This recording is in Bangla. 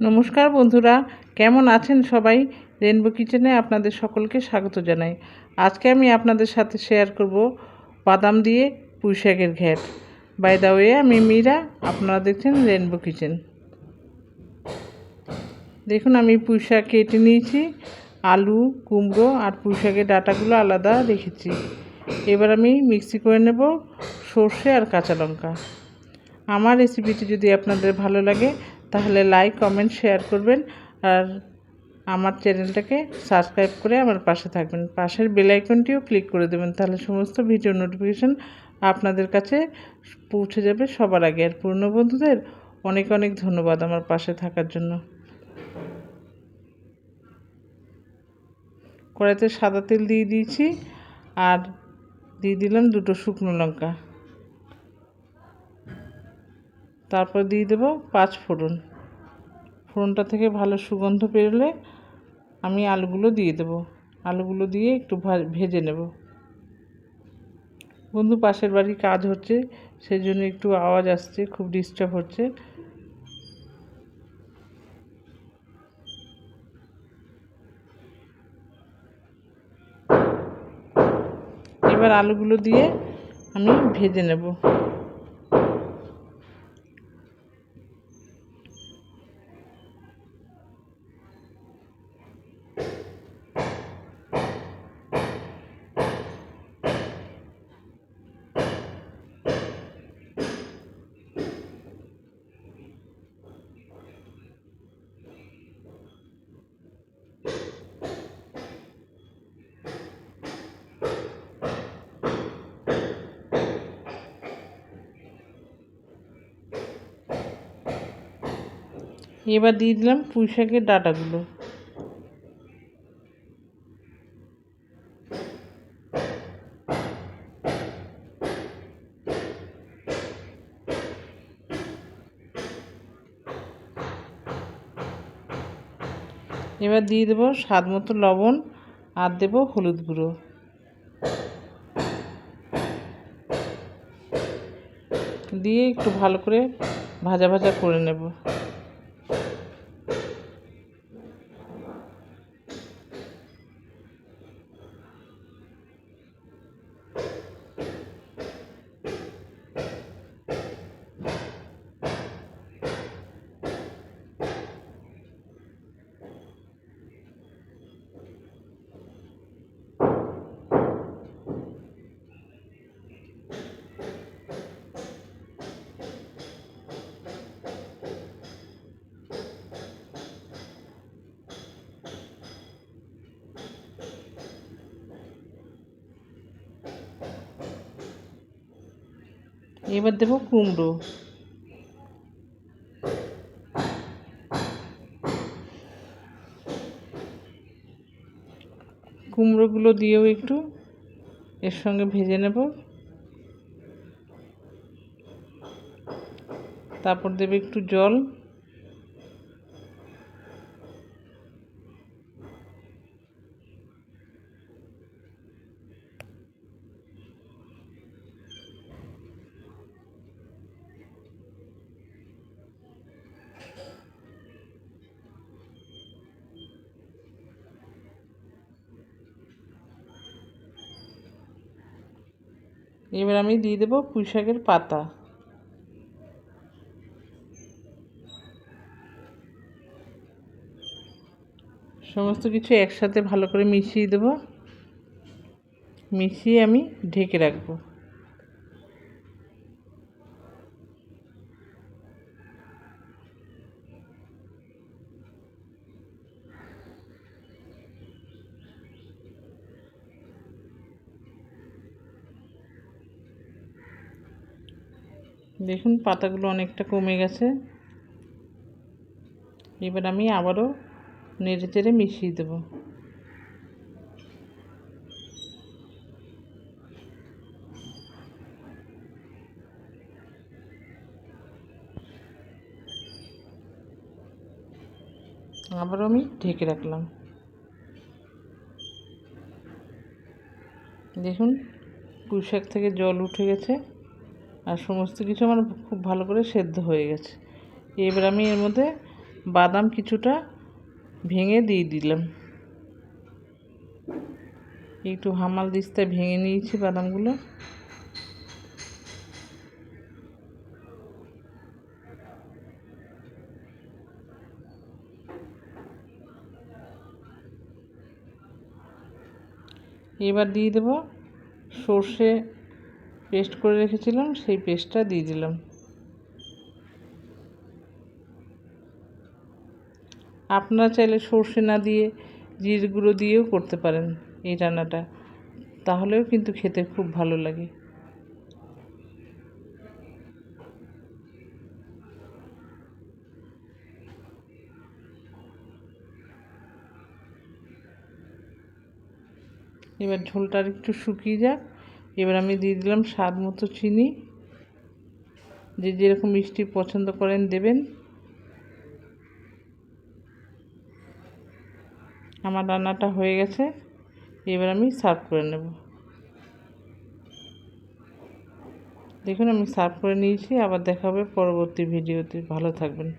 নমস্কার বন্ধুরা, কেমন আছেন সবাই? রেনবো কিচেনে আপনাদের সকলকে স্বাগত জানাই। আজকে আমি আপনাদের সাথে শেয়ার করব বাদাম দিয়ে পুঁই শাকের ঘ্যাট। বাই দা ওয়ে আমি মীরা, আপনারা দেখছেন রেনবো কিচেন দেখুন, আমি পুঁই শাক কেটে নিয়েছি, আলু, কুমড়ো আর পুঁই শাকের ডাটাগুলো আলাদা রেখেছি। এবার আমি মিক্সি করে নেব সর্ষে আর কাঁচা লঙ্কা। আমার রেসিপিটি যদি আপনাদের ভালো লাগে তাহলে লাইক কমেন্ট শেয়ার করবেন আর আমার চ্যানেলটাকে সাবস্ক্রাইব করে আমার পাশে থাকবেন। পাশের বেল আইকনটিও ক্লিক করে দেবেন তাহলে সমস্ত ভিডিও নোটিফিকেশান আপনাদের কাছে পৌঁছে যাবে সবার আগে। আর পুরনো বন্ধুদের অনেক অনেক ধন্যবাদ আমার পাশে থাকার জন্য। কড়াইতে সাদা তেল দিয়ে দিয়েছি আর দিয়ে দিলাম দুটো শুকনো লঙ্কা। তারপর দিয়ে দেবো পাঁচ ফোড়ন। ফোড়নটা থেকে ভালো সুগন্ধ পেরলে আমি আলুগুলো দিয়ে দেবো। আলুগুলো দিয়ে একটু ভেজে নেব। বন্ধু, পাশের বাড়ি কাজ হচ্ছে সেই জন্য একটু আওয়াজ আসছে, খুব ডিস্টার্ব হচ্ছে। এবার আলুগুলো দিয়ে আমি ভেজে নেব। এবার দিয়ে দিলাম পুঁই শাকের ডাটাগুলো। এবার দিয়ে দেবো স্বাদ মতো লবণ আর দেবো হলুদ গুঁড়ো। দিয়ে একটু ভালো করে ভাজা ভাজা করে নেব। এবার দেবো কুমড়ো। কুমড়োগুলো দিয়েও একটু এর সঙ্গে ভেজে নেব। তারপর দেবে একটু জল। এবার আমি দিয়ে দেবো পুঁই শাকের পাতা। সমস্ত কিছু একসাথে ভালো করে মিশিয়ে দেবো। মিশিয়ে আমি ঢেকে রাখব। দেখুন, পাতাগুলো অনেকটা কমে গেছে। এবার আমি আবারও নেড়ে চেড়ে মিশিয়ে দেবো। আবারও আমি ঢেকে রাখলাম। দেখুন পুঁই শাক থেকে জল উঠে গেছে। আর সমস্ত কিছু আমার খুব ভালো করে সেদ্ধ হয়ে গেছে। এবার আমি এর মধ্যে বাদাম কিছুটা ভেঙে দিয়ে দিলাম। একটু হামাল দিস্তায় ভেঙে নিয়েছি বাদামগুলো। এবার দিয়ে দেবো সর্ষে পেস্ট করে রেখেছিলাম, সেই পেস্টটা দিয়ে দিলাম। আপনারা চাইলে সর্ষে না দিয়ে জিরে গুঁড়ো দিয়েও করতে পারেন এই রান্নাটা। তাহলেও কিন্তু খেতে খুব ভালো লাগে। এবার ঝোলটা আর একটু শুকিয়ে যাক। এবার আমি দিয়ে দিলাম স্বাদ মতো চিনি। যে যেরকম মিষ্টি পছন্দ করেন দেবেন। আমার রান্নাটা হয়ে গেছে। এবার আমি সার্ভ করে নেব। দেখুন আমি সার্ভ করে নিয়েছি। আবার দেখা হবে পরবর্তী ভিডিওতে। ভালো থাকবেন।